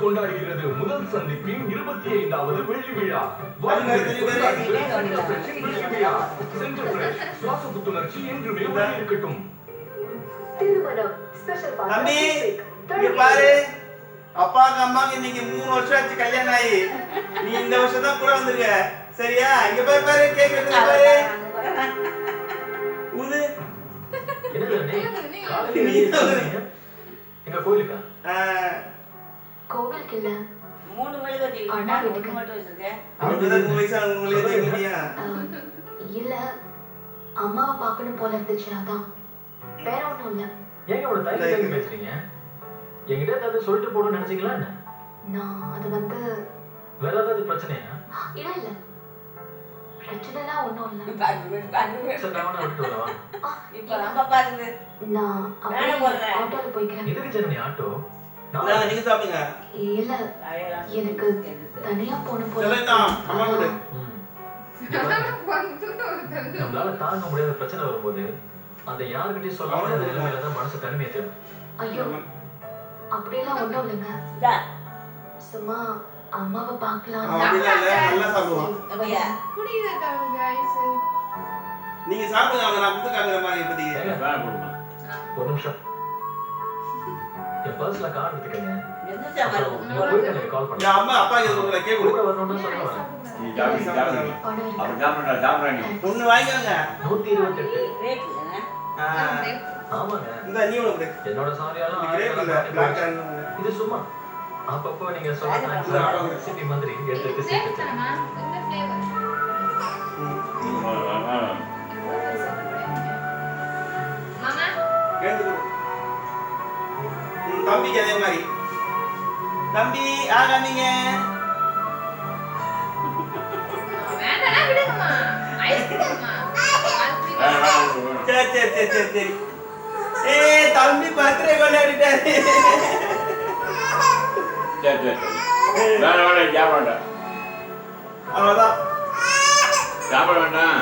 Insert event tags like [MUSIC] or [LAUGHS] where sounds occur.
கொண்டாடுகிறது முதல் சந்திப்பின் இருபத்தி ஐந்தாவது வெள்ளி விழா சுவாச புத்துணர்ச்சி என்றுமே இருக்கட்டும் திருமணம் ஸ்பெஷல் பாரு. அப்பாக்கு அம்மாக்கு இன்னைக்கு மூணு வருஷம் ஆச்சு கல்யாணம் ஆகி. நீ இந்த வருஷம் தான் கூட வந்திருக்க. சரியா? இங்க போய் பாரு கேக் எடுத்து பாரு. வந்தீங்க? எங்க கோயிலுக்கா? ஆ, கோவிலுக்கு இல்ல. மூணு அண்ணா வீட்டுக்கு. மட்டும் வயசு ஆஹ், இல்ல. அம்மாவை பார்க்கணும் போல இருந்துச்சு அதான் வேற ஒண்ணும் இல்ல. ஏங்க பேசுறீங்க? என்கிட்ட ஏதாவது சொல்லிட்டு போகணும்னு நினைச்சீங்களா என்ன? நான் அது வந்து வேற ஏதாவது பிரச்சனையா? இல்ல இல்ல. பிரச்சனைலாம் ஒண்ணும் இல்ல. நான். ஆட்டோல போய்க்கிறேன். எதுக்கு ஜனனி ஆட்டோ? நீங்க சாப்பிடுங்க. இல்ல. எனக்கு தனியா போகணும் போல. அம்மா கூட. [LAUGHS] நம்மளால தாங்க முடியாத பிரச்சனை வரும்போது அதை யாருக்கிட்டையும் சொல்லாம அந்த நிலைமையில தான் மனசு தனிமையை தேடும். ஐயோ. அப்படியெல்லாம் ஒண்ணும் இல்லைங்க. சும்மா அம்மாவை பார்க்கலாம். அப்படிலாம் நல்லா சாப்பிடுவான். நீங்க சாப்பிடுங்க அவங்க நான் புத்து காமிக்கிற மாதிரி இப்போதைக்கு ஒரு நிமிஷம். என் பர்ஸ்ல கார்டு எடுத்துக்கங்க. கால் பண்ணுங்க. அம்மா அப்பா இது கொடுக்குற கேக் கூட கொடு வரணும்னு சொல்ல வரேன். நீ சாப்பிடு சாப்பிடு பணம் இருக்கு அவர் சாப்பிட்றா சாப்பிட்றா நீ ஒண்ணு வாங்கிக்கோங்க. நூத்தி இருபத்தி எட்டு ரேட்டு என்ன? ஆ, ஆமாங்க இந்த நீ என்னோட கலர் இது சும்மா. அப்பப்போ நீங்க சொல்ல சிட்டி மந்திரி எடுத்து எடுத்து Flavor சேர்த்து தானம்மா? இந்த flavor. ஆ, ஆ, ஆ. மாமா, எடுத்து கொடு. ம், தம்பிக்கு அதே மாதிரி. தம்பி வேணாம். சரி சரி சரி சரி சரி. ஏய் தம்பி பர்த்டே கொண்டாடிட்டாரு. சரி சரி வேணாம் வேணாம் சாப்பிட. வேண்டாம் அவ்வளவுதான். சாப்பிட வேண்டாம்.